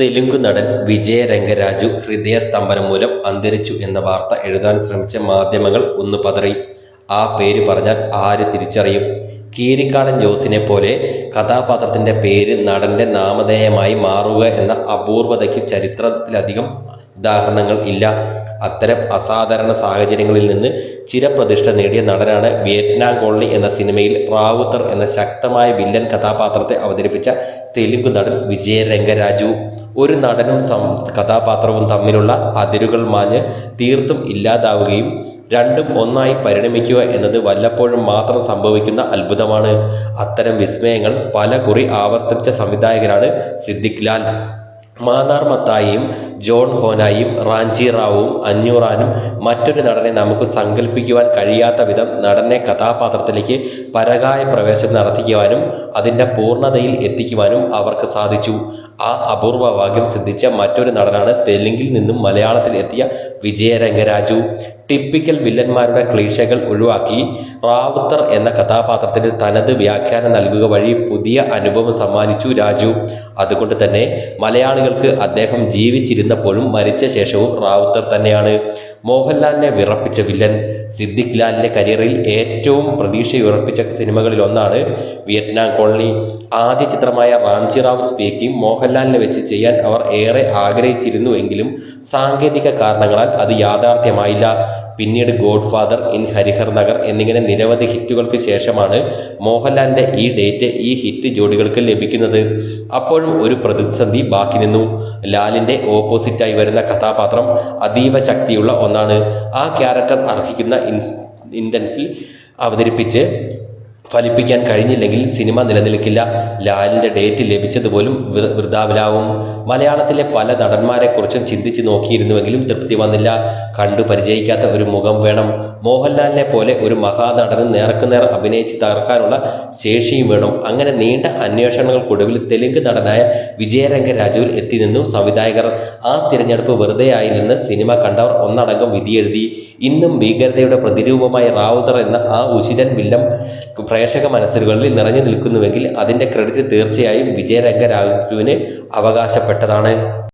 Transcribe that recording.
തെലുങ്ക് നടൻ വിജയരംഗരാജു ഹൃദയസ്തംഭനം മൂലം അന്തരിച്ചു എന്ന വാർത്ത എഴുതാൻ ശ്രമിച്ച മാധ്യമങ്ങൾ ഒന്ന് പതറി. ആ പേര് പറഞ്ഞാൽ ആര് തിരിച്ചറിയും? കീരിക്കാടൻ ജോസിനെ പോലെ കഥാപാത്രത്തിന്റെ പേര് നടന്റെ നാമധേയമായി മാറുക എന്ന അപൂർവതയ്ക്ക് ചരിത്രത്തിലധികം ഉദാഹരണങ്ങൾ ഇല്ല. അത്തരം അസാധാരണ സാഹചര്യങ്ങളിൽ നിന്ന് ചിരപ്രതിഷ്ഠ നേടിയ നടനാണ് വിയറ്റ്നാം കോളനി എന്ന സിനിമയിൽ റാവുത്തർ എന്ന ശക്തമായ വില്ലൻ കഥാപാത്രത്തെ അവതരിപ്പിച്ച തെലുങ്ക് നടൻ വിജയരംഗരാജു. ഒരു നടനും കഥാപാത്രവും തമ്മിലുള്ള അതിരുകൾ മാഞ്ഞ് തീർത്തും ഇല്ലാതാവുകയും രണ്ടും ഒന്നായി പരിണമിക്കുക എന്നത് വല്ലപ്പോഴും മാത്രം സംഭവിക്കുന്ന അത്ഭുതമാണ്. അത്തരം വിസ്മയങ്ങൾ പല കുറി ആവർത്തിച്ച സംവിധായകരാണ് സിദ്ദിഖ് ലാൽ. മാന്നാർ മത്തായിയും ജോൺ ഹോനായും റാഞ്ചി റാവുവും അഞ്ഞൂറാനും മറ്റൊരു നടനെ നമുക്ക് സങ്കല്പിക്കുവാൻ കഴിയാത്ത വിധം നടനെ കഥാപാത്രത്തിലേക്ക് പരകായ പ്രവേശനം നടത്തിക്കുവാനും അതിന്റെ പൂർണതയിൽ എത്തിക്കുവാനും അവർക്ക് സാധിച്ചു. ആ അപൂർവ ഭാഗ്യം സിദ്ധിച്ച മറ്റൊരു നടനാണ് തെലുങ്കിൽ നിന്നും മലയാളത്തിൽ എത്തിയ വിജയരംഗരാജു. ടിപ്പിക്കൽ വില്ലന്മാരുടെ ക്ലീശകൾ ഒഴിവാക്കി റാവുത്തർ എന്ന കഥാപാത്രത്തിന് തനത് വ്യാഖ്യാനം നൽകുക വഴി പുതിയ അനുഭവം സമ്മാനിച്ചു രാജു. അതുകൊണ്ട് തന്നെ മലയാളികൾക്ക് അദ്ദേഹം ജീവിച്ചിരുന്നപ്പോഴും മരിച്ച ശേഷവും റാവുത്തർ തന്നെയാണ് മോഹൻലാലിനെ വിറപ്പിച്ച വില്ലൻ. സിദ്ദിഖ് ലാലിന്റെ കരിയറിൽ ഏറ്റവും പ്രതീക്ഷയുറപ്പിച്ച സിനിമകളിലൊന്നാണ് വിയറ്റ്നാം കോളനി. ആദ്യ ചിത്രമായ റാംജി റാവു സ്പീക്കിംഗ് മോഹൻലാലിനെ വെച്ച് ചെയ്യാൻ അവർ ഏറെ ആഗ്രഹിച്ചിരുന്നുവെങ്കിലും സാങ്കേതിക കാരണങ്ങളാൽ അത് യാഥാർത്ഥ്യമായില്ല. പിന്നീട് Godfather in Harihar Nagar എന്നിങ്ങനെ നിരവധി ഹിറ്റുകൾക്ക് ശേഷമാണ് മോഹൻലാലിന്റെ ഈ ഡേറ്റ് ഈ ഹിറ്റ് ജോഡികൾക്ക് ലഭിക്കുന്നത്. അപ്പോഴും ഒരു പ്രതിസന്ധി ബാക്കി നിന്നു. ലാലിന്റെ ഓപ്പോസിറ്റായി വരുന്ന കഥാപാത്രം അതീവ ശക്തിയുള്ള ഒന്നാണ്. ആ ക്യാരക്ടർ അർഹിക്കുന്ന ഇന്റൻസിൽ അവതരിപ്പിച്ച് ഫലിപ്പിക്കാൻ കഴിഞ്ഞില്ലെങ്കിൽ സിനിമ നിലനിൽക്കില്ല. ലാലിന്റെ ഡേറ്റ് ലഭിച്ചതുപോലും വൃദ്ധാവിലാവും മലയാളത്തിലെ പല നടന്മാരെക്കുറിച്ചും ചിന്തിച്ച് നോക്കിയിരുന്നുവെങ്കിലും തൃപ്തി വന്നില്ല. കണ്ടു പരിചയിക്കാത്ത ഒരു മുഖം വേണം. മോഹൻലാലിനെ പോലെ ഒരു മഹാനടന് നേർക്കുനേർ അഭിനയിച്ച് തകർക്കാനുള്ള ശേഷിയും വേണം. അങ്ങനെ നീണ്ട അന്വേഷണങ്ങൾക്കൊടുവിൽ തെലുങ്ക് നടനായ വിജയരംഗ രാജുവിൽ എത്തി നിന്നും സംവിധായകർ. ആ തിരഞ്ഞെടുപ്പ് വെറുതെ ആയില്ലെന്ന് സിനിമ കണ്ടവർ ഒന്നടങ്കം വിധിയെഴുതി. ഇന്നും ഭീകരതയുടെ പ്രതിരൂപമായ റാവുതർ എന്ന ആ ഉശിരൻ വില്ലം പ്രേക്ഷക മനസ്സുകളിൽ നിറഞ്ഞു നിൽക്കുന്നുവെങ്കിൽ അതിന്റെ ക്രെഡിറ്റ് തീർച്ചയായും വിജയരംഗ രാജുവിന് അവകാശപ്പെട്ടതാണ്.